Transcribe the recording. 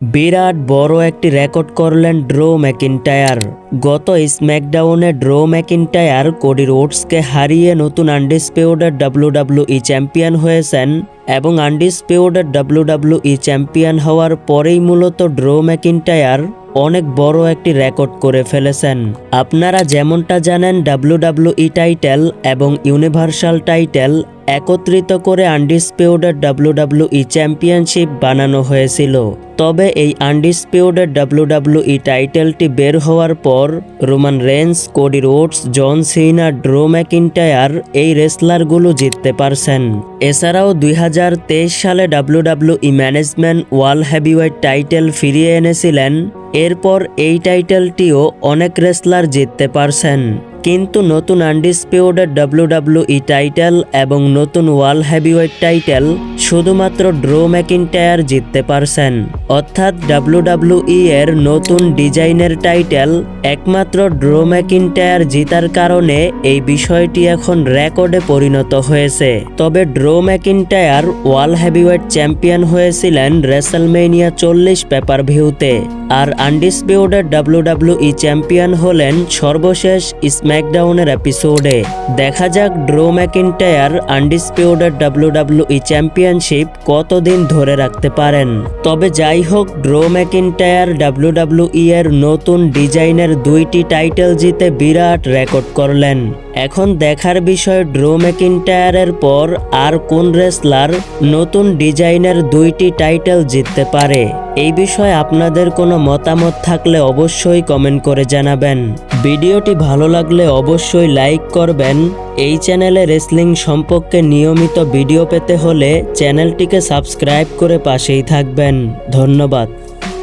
বিরাট বড় একটি রেকর্ড করলেন ড্রো ম্যাকিনটায়ার। গত স্ম্যাকডাউনে ড্রো ম্যাকিনটায়ার কোডি রোডসকে হারিয়ে নতুন আনডিসপিউটেড ডাব্লিউডাব্লিউই চ্যাম্পিয়ন হয়েছেন এবং আনডিসপিউটেড ডাব্লিউডাব্লিউই চ্যাম্পিয়ন হওয়ার পরেই মূলত ড্রো ম্যাকিনটায়ার অনেক বড় একটি রেকর্ড করে ফেলেছেন। আপনারা যেমনটা জানেন ডাব্লিউডাব্লিউই টাইটেল এবং ইউনিভার্সাল টাইটেল একত্রিত করে আনডিসপিউটেড ডাব্লিউডাব্লিউই চ্যাম্পিয়নশিপ বানানো হয়েছিল। তবে এই আনডিসপিউটেড ডাব্লিউডাব্লিউই টাইটেলটি বের হওয়ার পর Roman Reigns, Cody Rhodes, John Cena, Drew McIntyre এই রেসলারগুলো জিততে পারছেন। এছাড়াও দুই হাজার তেইশ সালে WWE management world heavyweight title ফিরিয়ে এনেছিলেন। এরপর এই টাইটেলটিও অনেক রেসলার জিততে পারছেন। কিন্তু নতুন আনডিসপিউটেড ডাব্লিউডাব্লিউই টাইটেল এবং নতুন ওয়ার্ল্ড হেভিওয়েট টাইটেল শুধুমাত্র ড্রো ম্যাকিনটায়ার জিততে পারছেন। অর্থাৎ ডাব্লিউডাব্লিউই এর নতুন ডিজাইনের টাইটেল একমাত্র ড্রো ম্যাকিনটায়ার জিতার কারণে এই বিষয়টি এখন রেকর্ডে পরিণত হয়েছে। তবে Drew McIntyre world heavyweight champion হয়েছিলেন রেসেলমেনিয়া চল্লিশ পেপার ভিউতে আর আনডিসপিউটেড ডাব্লিউডাব্লিউই চ্যাম্পিয়ন হলেন সর্বশেষ স্ম্যাকডাউনের এপিসোডে দেখা যাক Drew McIntyre undisputed WWE championship কতদিন ধরে রাখতে পারেন। তবে যাই হোক ড্রো ম্যাকিনটায়ার ডাব্লিউডাব্লিউই এর নতুন ডিজাইনের দুইটি টাইটেল জিতে বিরাট রেকর্ড করলেন। এখন দেখার বিষয় ড্রো ম্যাকিনটায়ারের পর আর কোন রেসলার নতুন ডিজাইনের দুইটি টাইটেল জিততে পারে। এই বিষয়ে আপনাদের কোনো মতামত থাকলে অবশ্যই কমেন্ট করে জানাবেন। ভিডিওটি ভালো লাগলে অবশ্যই লাইক করবেন। এই চ্যানেলে রেসলিং সম্পর্কে নিয়মিত ভিডিও পেতে হলে চ্যানেলটিকে সাবস্ক্রাইব করে পাশেই থাকবেন। ধন্যবাদ।